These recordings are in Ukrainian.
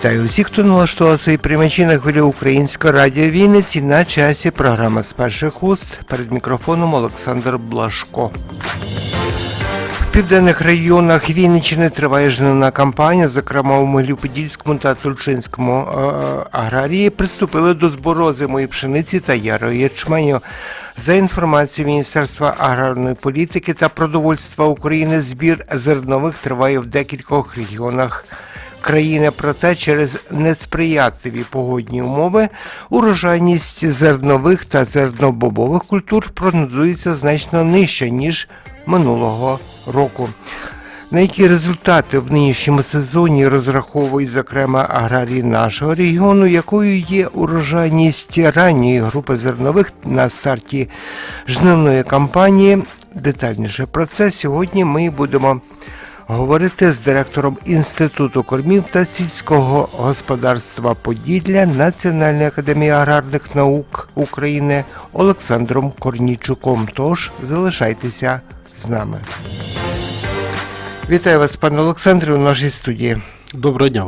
Вітаю всіх, хто налаштував свої приймачі на хвилі Українського радіо Вінниці на часі програма з перших уст. Перед мікрофоном Олександр Блашко. В південних районах Вінниччини триває жнивна кампанія. Зокрема, у Могилів-Подільському та Тульчинському е, аграрії приступили до збору озимої пшениці та ярої ячменю. За інформацією Міністерства аграрної політики та продовольства України, збір зернових триває в декількох регіонах країни. Проте через несприятливі погодні умови урожайність зернових та зернобобових культур прогнозується значно нижче ніж минулого року. На які результати в нинішньому сезоні розраховують зокрема аграрії нашого регіону, якою є урожайність ранньої групи зернових на старті жнивної кампанії? Детальніше про це сьогодні ми будемо говорити з директором Інституту кормів та сільського господарства Поділля Національної академії аграрних наук України Олександром Корнічуком. Тож залишайтеся з нами. Вітаю вас, пане Олександре, у нашій студії. Доброго дня.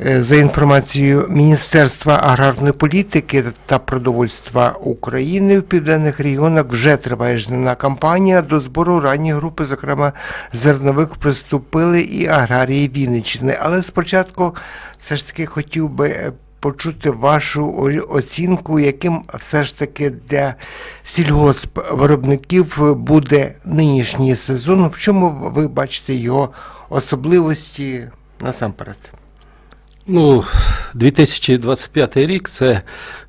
Е, За інформацією Міністерства аграрної політики та продовольства України в південних регіонах вже триває жнивна кампанія. До збору ранньої групи, зокрема зернових, приступили і аграрії Вінниччини. Але спочатку все ж таки хотів би е, почути вашу оцінку, яким все ж таки для сільгоспвиробників буде нинішній сезон. В чому ви бачите його особливості насамперед? Ну, 2025 рік це,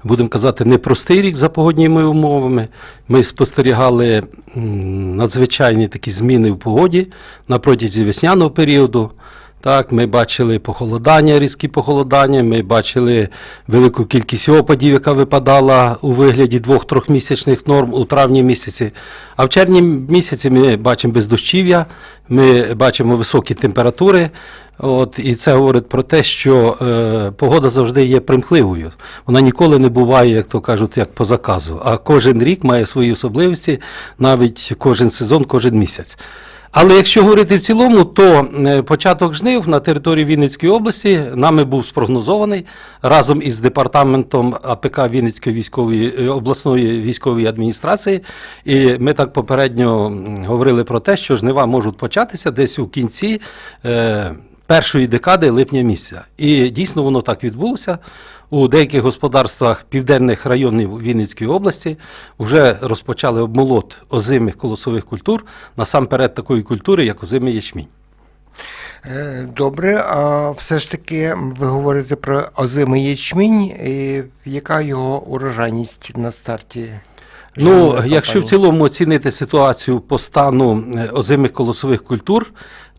будемо казати, непростий рік за погодніми умовами. Ми спостерігали надзвичайні такі зміни в погоді на протязі весняного періоду. Так, ми бачили похолодання, різкі похолодання, ми бачили велику кількість опадів, яка випадала у вигляді двох-трьохмісячних норм у травні місяці. А в червні місяці ми бачимо бездощів'я, ми бачимо високі температури. От, і це говорить про те, що е, погода завжди є примхливою. Вона ніколи не буває, як то кажуть, як по заказу. А кожен рік має свої особливості, навіть кожен сезон, кожен місяць. Але якщо говорити в цілому, то е, початок жнив на території Вінницької області нами був спрогнозований разом із департаментом АПК Вінницької військової е, обласної військової адміністрації. І ми так попередньо говорили про те, що жнива можуть початися десь у кінці. Е, Першої декади липня місяця. І дійсно воно так відбулося. У деяких господарствах південних районів Вінницької області вже розпочали обмолот озимих колосових культур, насамперед такої культури, як озимий ячмінь. Е, Добре, а все ж таки ви говорите про озимий ячмінь. І яка його урожайність на старті? Ну, якщо в цілому оцінити ситуацію по стану е, озимих колосових культур,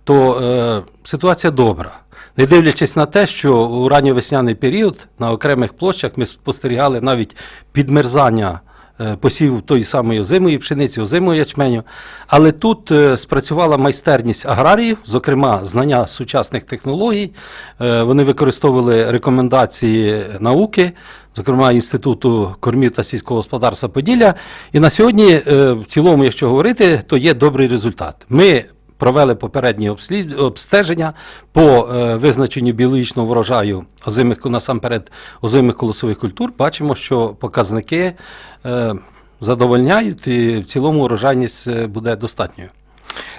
то е, ситуація добра. Не дивлячись на те, що у ранньовесняний період на окремих площах ми спостерігали навіть підмерзання е, посівів тої самої озимої пшениці, озимого ячменю. Але тут е, спрацювала майстерність аграріїв, зокрема знання сучасних технологій. Е, Вони використовували рекомендації науки, зокрема Інституту кормів та сільського господарства Поділля. І на сьогодні, в цілому, якщо говорити, то є добрий результат. Ми провели попередні обстеження по е, визначенню біологічного врожаю озимих насамперед озимих колосових культур. Бачимо, що показники е, задовольняють, і в цілому урожайність е, буде достатньою.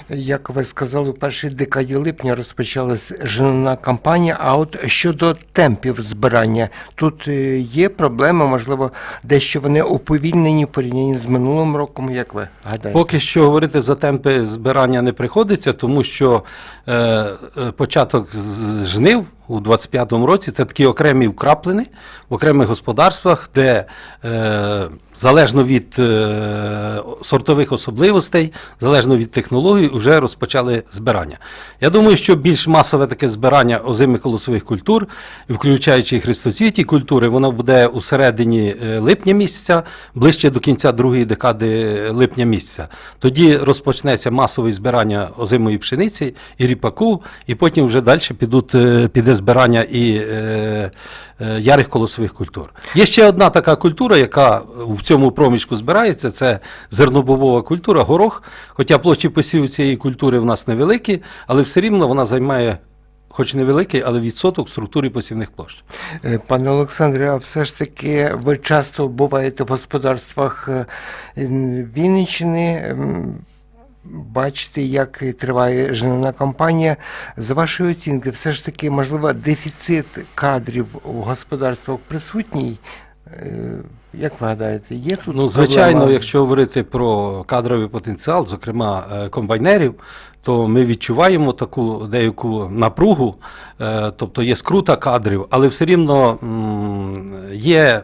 Як ви сказали, у першій декаді липня розпочалась жнивна кампанія. А от щодо темпів збирання, тут е, є проблеми, можливо, дещо вони уповільнені в порівнянні з минулим роком, як ви гадаєте? Поки що говорити за темпи збирання не приходиться, тому що е, е, початок жнив у 25-му році це такі окремі вкраплини в окремих господарствах, де е, залежно від е, сортових особливостей, залежно від технологій, вже розпочали збирання. Я думаю, що більш масове таке збирання озимих колосових культур, включаючи і хрестоцвіті культури, воно буде у середині е, липня місяця, ближче до кінця другої декади липня місяця. Тоді розпочнеться масове збирання озимої пшениці і ріпаку, і потім вже далі підуть, е, піде збирання і е, е, ярих колосових культур. Є ще одна така культура, яка в цьому проміжку збирається, це зернобобова культура, горох. Хоча площі посіву цієї культури в нас невеликі, але все рівно вона займає хоч невеликий, але відсоток в структурі посівних площ. Е, Пане Олександре, а все ж таки ви часто буваєте в господарствах е, Вінниччини, бачите, як триває жнивна кампанія. З вашої оцінки, все ж таки, можливо, дефіцит кадрів у господарствах присутній? Е, Як ви гадаєте, є тут? Ну, звичайно, проблема? якщо говорити про кадровий потенціал, зокрема е, комбайнерів, то ми відчуваємо таку деяку напругу, е, тобто є скрута кадрів, але все рівно є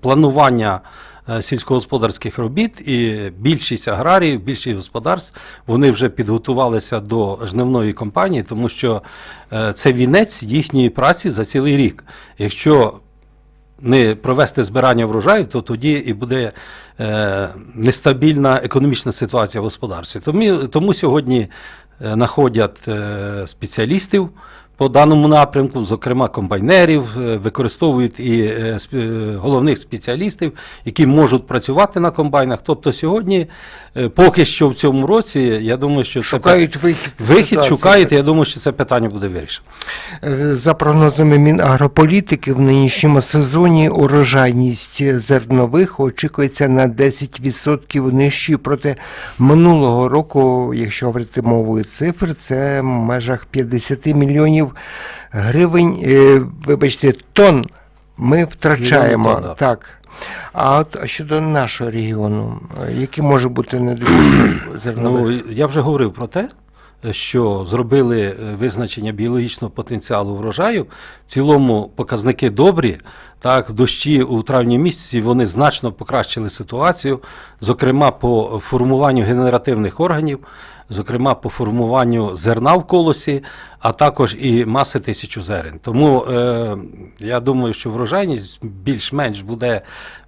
планування. Е, Сільськогосподарських робіт і більшість аграріїв, більшість господарств вони вже підготувалися до жнивної кампанії, тому що е, це вінець їхньої праці за цілий рік. Якщо не провести збирання врожаю, то тоді і буде е, нестабільна економічна ситуація в господарстві. Тому, тому сьогодні е, знаходять е, спеціалістів по даному напрямку, зокрема комбайнерів, е, використовують і е, е, головних спеціалістів, які можуть працювати на комбайнах. Тобто сьогодні, поки що в цьому році, я думаю, що це шукають вихід. вихід шукають. Я думаю, що це питання буде вирішено. За прогнозами Мінагрополітики, в нинішньому сезоні урожайність зернових очікується на 10% нижчою проти минулого року, якщо говорити мовою цифр, це в межах 50 мільйонів гривень. е, Вибачте, тонн ми втрачаємо. Тонн, да. Так. А от щодо нашого регіону, е, який може бути недобуток зернових? Ну, я вже говорив про те, що зробили е, визначення біологічного потенціалу врожаю. В цілому показники добрі. Так, дощі у травні місяці вони значно покращили ситуацію, зокрема по формуванню генеративних органів, зокрема по формуванню зерна в колосі, а також і маси тисячу зерен. Тому е, я думаю, що врожайність більш-менш буде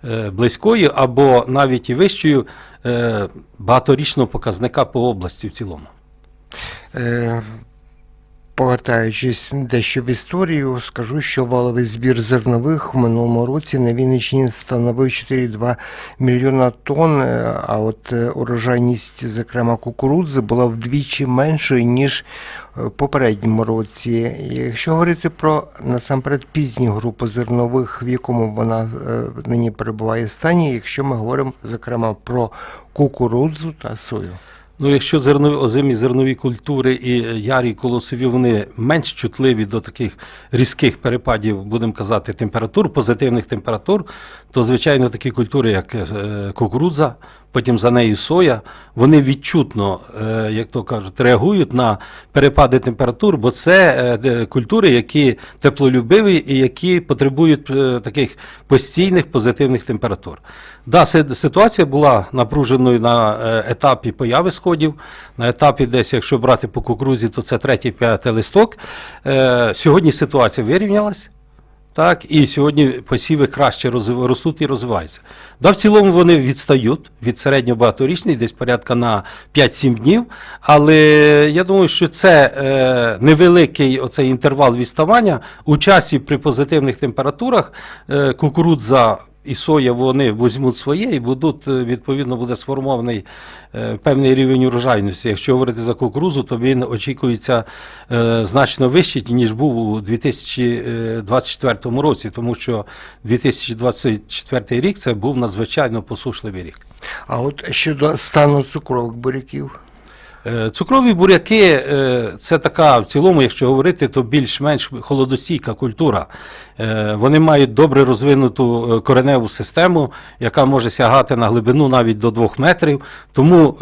е, близькою або навіть і вищою е, багаторічного показника по області в цілому. Е, Повертаючись дещо в історію, скажу, що валовий збір зернових в минулому році на Вінниччині становив 4,2 мільйона тонн, е, а от е, урожайність, зокрема кукурудзи, була вдвічі меншою, ніж е, в попередньому році. Якщо говорити про насамперед пізню групу зернових, в якому вона нині перебуває стані, якщо ми говоримо зокрема про кукурудзу та сою. Ну, якщо зернові, озимі зернові культури і ярі колосові, вони менш чутливі до таких різких перепадів, будемо казати, температур, позитивних температур, то, звичайно, такі культури, як е, кукурудза, потім за нею соя, вони відчутно, е, як то кажуть, реагують на перепади температур, бо це е, культури, які теплолюбиві і які потребують е, таких постійних позитивних температур. Да, ситуація була напруженою на етапі появи сходів. На етапі, десь, якщо брати по кукурузі, то це третій, п'ятий листок. Сьогодні ситуація вирівнялась. Так, і сьогодні посіви краще ростуть і розвиваються. Да, в цілому вони відстають від середньо-багаторічних, десь порядка на 5-7 днів. Але я думаю, що це е, невеликий оцей інтервал відставання у часі при позитивних температурах е, кукурудза і соя вони візьмуть своє і будуть, е, відповідно, буде сформований е, певний рівень урожайності. Якщо говорити за кукурузу, то він очікується е, значно вищий, ніж був у 2024 році, тому що 2024 рік це був надзвичайно посушливий рік. А от щодо стану цукрових буряків. Е, Цукрові буряки е, це така, в цілому, якщо говорити, то більш-менш холодосійка культура. Е, Вони мають добре розвинуту кореневу систему, яка може сягати на глибину навіть до 2 метрів. Тому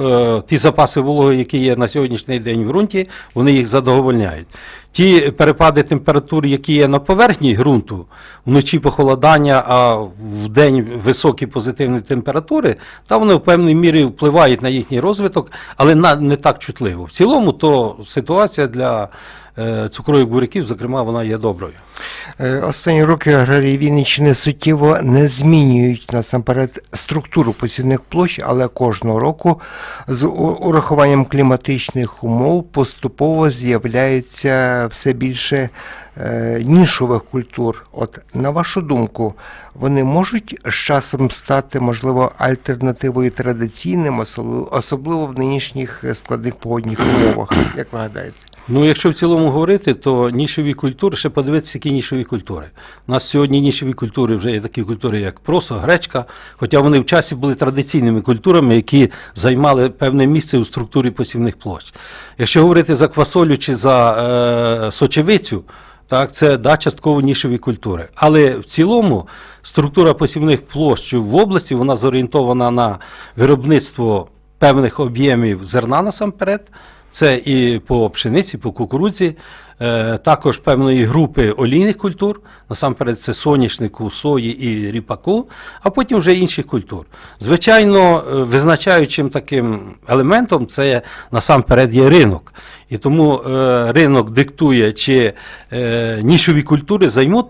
ті запаси вологи, які є на сьогоднішній день в ґрунті, вони їх задовольняють. Ті перепади температур, які є на поверхні ґрунту, вночі похолодання, а в день високі позитивні температури, та вони в певній мірі впливають на їхній розвиток, але не так чутливо. В цілому, то ситуація для цукрових буряків, зокрема, вона є доброю. Е, Останні роки аграрії Вінниччини суттєво не змінюють насамперед структуру посівних площ, але кожного року з урахуванням кліматичних умов поступово з'являється все більше е, нішових культур. От на вашу думку, вони можуть з часом стати, можливо, альтернативою традиційним, особливо- в нинішніх е, складних погодних умовах. Як ви гадаєте? Ну, якщо в цілому говорити, то нішеві культури, ще подивитися, які нішеві культури. У нас сьогодні нішеві культури вже є такі культури, як просо, гречка, хоча вони в часі були традиційними культурами, які займали певне місце у структурі посівних площ. Якщо говорити за квасолю чи за е, сочевицю, так, це да, частково нішеві культури. Але в цілому структура посівних площ в області вона зорієнтована на виробництво певних об'ємів зерна насамперед. Це і по пшениці, по кукурудзі, е, також певної групи олійних культур, насамперед це соняшнику, сої і ріпаку, а потім вже інших культур. Звичайно, е, визначаючим таким елементом це насамперед є ринок. І тому е, ринок диктує, чи нішові культури займуть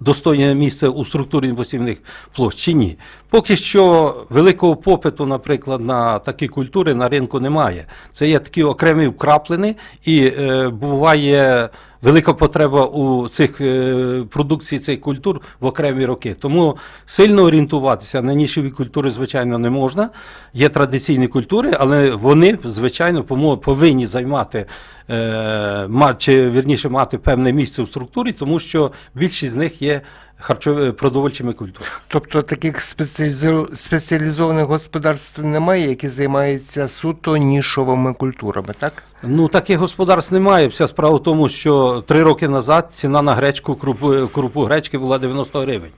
достойне місце у структурі посівних площ чи ні. Поки що великого попиту, наприклад, на такі культури на ринку немає. Це є такі окремі вкраплені, і е, буває велика потреба у цих е, продукції цих культур в окремі роки. Тому сильно орієнтуватися на нішеві культури, звичайно, не можна. Є традиційні культури, але вони, звичайно, повинні займати е, чи вірніше мати певне місце в структурі, тому що більшість з них є харчові продовольчими культурами. Тобто таких спеціалізованих господарств немає, які займаються суто нішовими культурами, так? Ну, таких господарств немає. Вся справа в тому, що три роки назад ціна на гречку, крупу, крупу гречки була 90 гривень.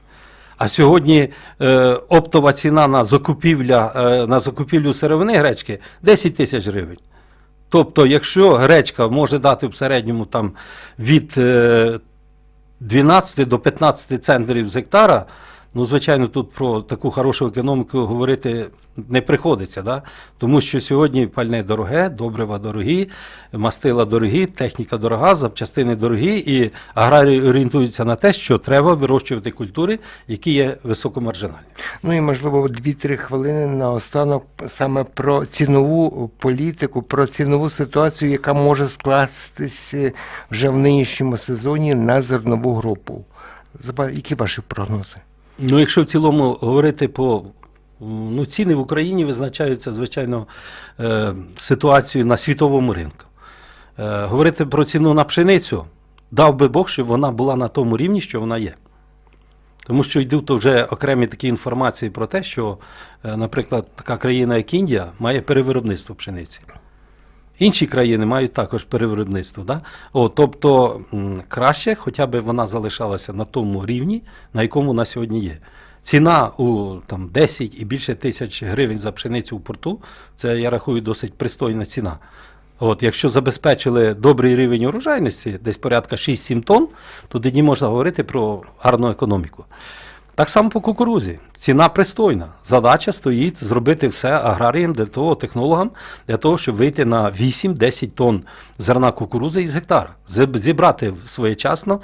А сьогодні е, оптова ціна на закупівля, е, на закупівлю сировини гречки 10 тисяч гривень. Тобто, якщо гречка може дати в середньому там від е, 12 до 15 центнерів з гектара, ну, звичайно, тут про таку хорошу економіку говорити не приходиться, да? тому що сьогодні пальне дороге, добрива дорогі, мастила дорогі, техніка дорога, запчастини дорогі, і аграрії орієнтуються на те, що треба вирощувати культури, які є високомаржинальні. Ну і можливо дві-три хвилини наостанок саме про цінову політику, про цінову ситуацію, яка може скластись вже в нинішньому сезоні на зернову групу. Які ваші прогнози? Ну, якщо в цілому говорити по ну, ціни в Україні визначаються, звичайно, е, ситуацією на світовому ринку. Е, говорити про ціну на пшеницю, дав би Бог, щоб вона була на тому рівні, що вона є. Тому що йдуть вже окремі такі інформації про те, що, е, наприклад, така країна, як Індія, має перевиробництво пшениці. Інші країни мають також перевиробництво. Да? О, тобто краще, хоча б вона залишалася на тому рівні, на якому на сьогодні є. Ціна у там, 10 і більше тисяч гривень за пшеницю в порту, це я рахую досить пристойна ціна. От, якщо забезпечили добрий рівень урожайності, десь порядка 6-7 тонн, то тоді можна говорити про гарну економіку. Так само по кукурузі. Ціна пристойна. Задача стоїть зробити все аграріям для того, технологам, для того, щоб вийти на 8-10 тонн зерна кукурузи із гектара. Зібрати своєчасно,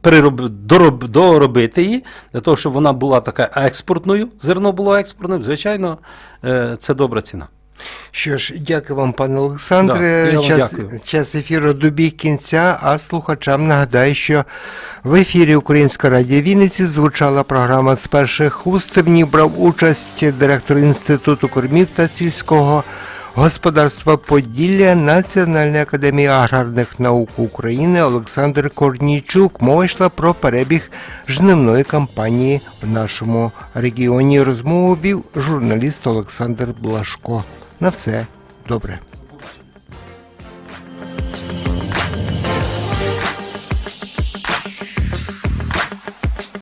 перероб, дороб, доробити її, для того, щоб вона була така експортною, зерно було експортним. Звичайно, е, це добра ціна. Що ж, дякую вам, пане Олександре. Да, час, дякую. час ефіру добіг кінця, а слухачам нагадаю, що в ефірі Українська радіо Вінниці звучала програма з перших уст. В ній брав участь директор Інституту кормів та сільського господарства Поділля Національної академії аграрних наук України Олександр Корнійчук. Мова йшла про перебіг жнивної кампанії в нашому регіоні. Розмову вів журналіст Олександр Блашко. На все добре.